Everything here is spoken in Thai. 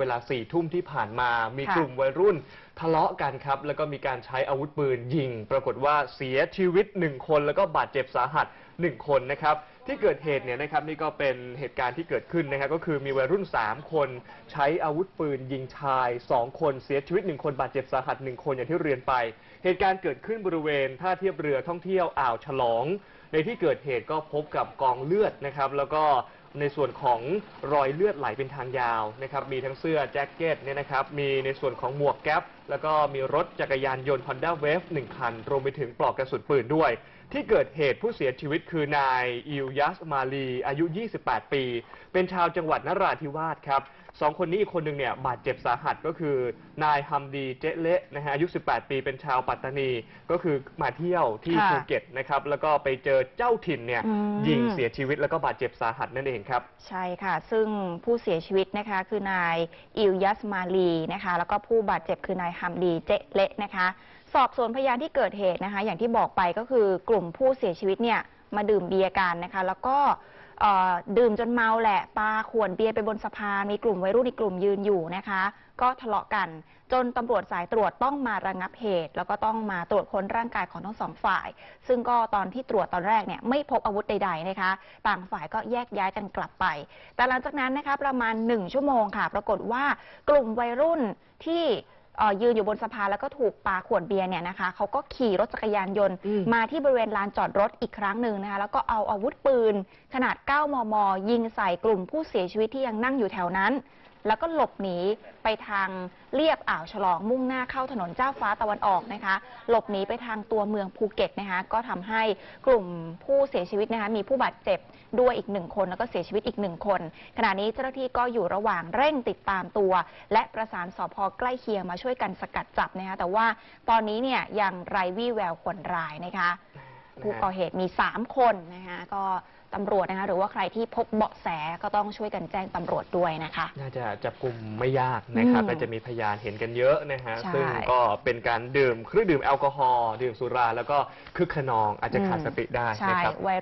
เวลาสี่ทุ่มที่ผ่านมามีค่ะกลุ่มวัยรุ่นทะเลาะกันครับ แล้วก็มีการใช้อาวุธปืนยิง ปรากฏว่าเสียชีวิตหนึ่งคน แล้วก็บาดเจ็บสาหัสหนึ่งคนนะครับ ที่เกิดเหตุเนี่ยนะครับนี่ก็เป็นเหตุการณ์ที่เกิดขึ้นนะครับ ก็คือมีวัยรุ่น 3 คน ใช้อาวุธปืนยิงชาย 2 คนเสียชีวิต 1 คนบาดเจ็บสาหัส 1 คนอย่างที่เรียนไป เหตุการณ์เกิดขึ้นบริเวณท่าเทียบเรือท่องเที่ยวอ่าวฉลอง ในที่เกิดเหตุก็พบกับกองเลือดนะครับ แล้วก็ ในส่วนของรอยเลือดไหลเป็นทางยาวนะครับมีทั้งเสื้อแจ็คเก็ตเนี่ยนะครับมีในส่วนของหมวกแก๊ปแล้วก็มีรถจักรยานยนต์ Honda Wave 1 คัน รวมไปถึงปลอกกระสุนปืนด้วย ที่เกิดเหตุผู้เสียชีวิตคือนายอิลยัสมาลีอายุ 28 ปี เป็นชาวจังหวัดนราธิวาสครับสองคนนี้อีกคนหนึ่งเนี่ยบาดเจ็บสาหัสก็คือนายฮัมดีเจเละนะฮะอายุ 18 ปีเป็นชาวปัตตานีก็คือมาเที่ยวที่ค่ะภูเก็ตนะครับแล้วก็ไปเจอเจ้าถิ่นเนี่ยอืมยิงเสียชีวิตแล้วก็บาดเจ็บสาหัสนั่นเองครับ ใช่ค่ะ ซึ่งผู้เสียชีวิตนะคะ คือนายอิลยัสมาลีนะคะ แล้วก็ผู้บาดเจ็บคือนายฮัมดีเจเละนะคะ สอบสวนพยานที่เกิดเหตุนะคะ อย่างที่บอกไปก็คือกลุ่มผู้เสียชีวิตเนี่ยมาดื่มเบียร์กันนะคะ แล้วก็ เอ่อดื่มจนเมาแหละปาขวดเบียร์ไปบนสะพานมีกลุ่มวัยรุ่นอีกกลุ่มยืนอยู่นะคะ ก็ทะเลาะกัน จนตำรวจสายตรวจต้องมาระงับเหตุ แล้วก็ต้องมาตรวจค้นร่างกายของทั้งสองฝ่าย ซึ่งก็ตอนที่ตรวจตอนแรกเนี่ยไม่พบอาวุธใดๆนะคะ ต่างฝ่ายก็แยกย้ายกันกลับไป แต่หลังจากนั้นนะคะประมาณ 1 ชั่วโมงค่ะ ปรากฏว่ากลุ่มวัยรุ่นที่ ยืนอยู่บนสะพานแล้วก็ถูกปาขวดเบียร์เนี่ยนะคะเขาก็ขี่รถจักรยานยนต์อืมมาที่บริเวณลานจอดรถอีกครั้งหนึ่งนะคะแล้วก็เอาอาวุธปืน ขนาด 9 มม ยิงใส่กลุ่มผู้เสียชีวิตที่ยังนั่งอยู่แถวนั้น แล้วก็หลบหนีไปทางเลียบอ่าวฉลองมุ่งหน้าเข้าถนนเจ้าฟ้าตะวันออกนะคะ หลบหนีไปทางตัวเมืองภูเก็ตนะคะ ก็ทำให้กลุ่มผู้เสียชีวิตนะคะมีผู้บาดเจ็บด้วยอีกหนึ่งคนแล้วก็เสียชีวิตอีกหนึ่งคน ขณะนี้เจ้าหน้าที่ก็อยู่ระหว่างเร่งติดตามตัว และประสานสพใกล้เคียงมาช่วยกันสกัดจับนะคะแต่ว่าตอนนี้เนี่ยยังไร้วี่แววคนร้ายนะคะ ผู้ก่อเหตุมี 3 คนนะคะก็ตำรวจนะคะหรือว่าใครที่พบเบาะแสก็ต้องช่วยกันแจ้งตำรวจด้วยนะคะ น่าจะจับกลุ่มไม่ยากนะครับอืมแต่จะมีพยานเห็นกันเยอะนะฮะใช่ซึ่งก็เป็นการดื่มเครื่องดื่มแอลกอฮอล์ดื่มสุรา แล้วก็คึกขนองอาจจะขาดสติได้ใช่นะครับ วัยรุ่น